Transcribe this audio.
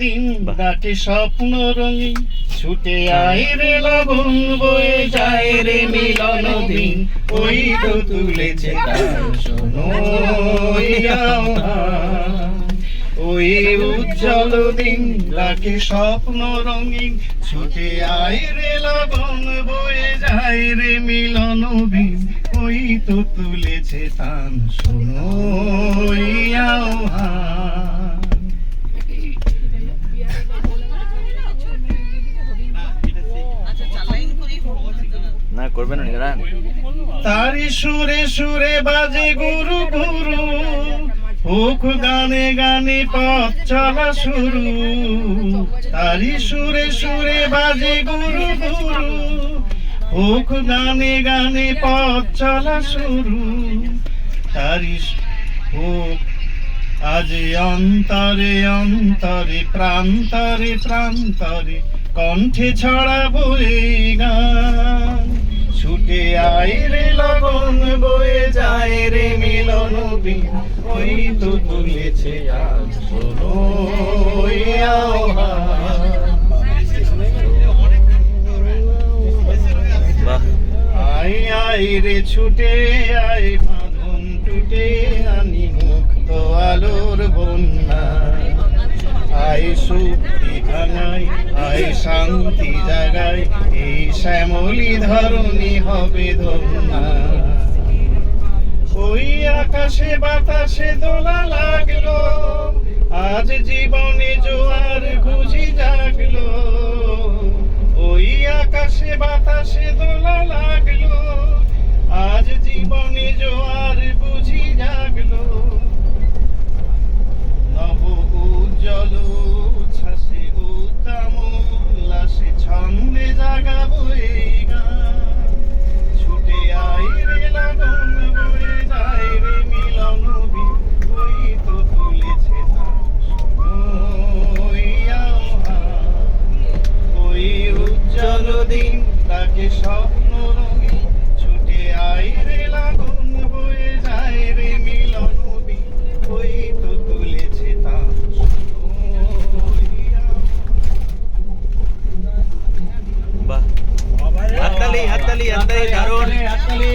দিন ডাকে স্বপ্ন রঙিন, ছুটে আয় রে লবণ, বয়ে যায় রে মিলন দিন। ওই তো তুলেছে তার শোনো, ওই উজ্জ্বল দিন ডাকে স্বপ্ন রঙিন, ছুটে আয় রে লবণ, বয়ে যায় রে মিলন দিন। ওই তো তুলেছে তান শোনো, ওই না করবেন না দাঁড়ান তারি সুরে সুরে বাজে গুরু গুরু হোক গানে গানে পথ চলা শুরু। তারি সুরে সুরে বাজে গুরু গুরু হোক গানে গানে পথ চলা শুরু। তারি হোক আজ অন্তরে অন্তরে, প্রান্তরে প্রান্তরে, কণ্ঠে ছড়াবো এই যায় রে মিলন ওই তো তুলেছে আয় আয় রে ছুটে, আয় বাঁধন টুটে, আনি মুক্ত আলোর বন্যা। আয় সুক্তি ভাঙাই, আয় শান্তি জাগাই, এই শ্যামলি ধরণী হবে ধন্যা। আকাশে বাতাসে দোলা লাগল। আজ জীবনে জোয়ার খুঁজি জাগলো। ওই আকাশে বাতাসে দোলা লাগল। আজ জীবনে জোয়ার দিন তাকে স্বপ্ন রঙে ছুটে আই রে লাগুন হয়ে যায় রে মিলন ওই তো তুলেছে তা বাহ। হাততালি হাততালি হাততালি দারুণ। হাততালি।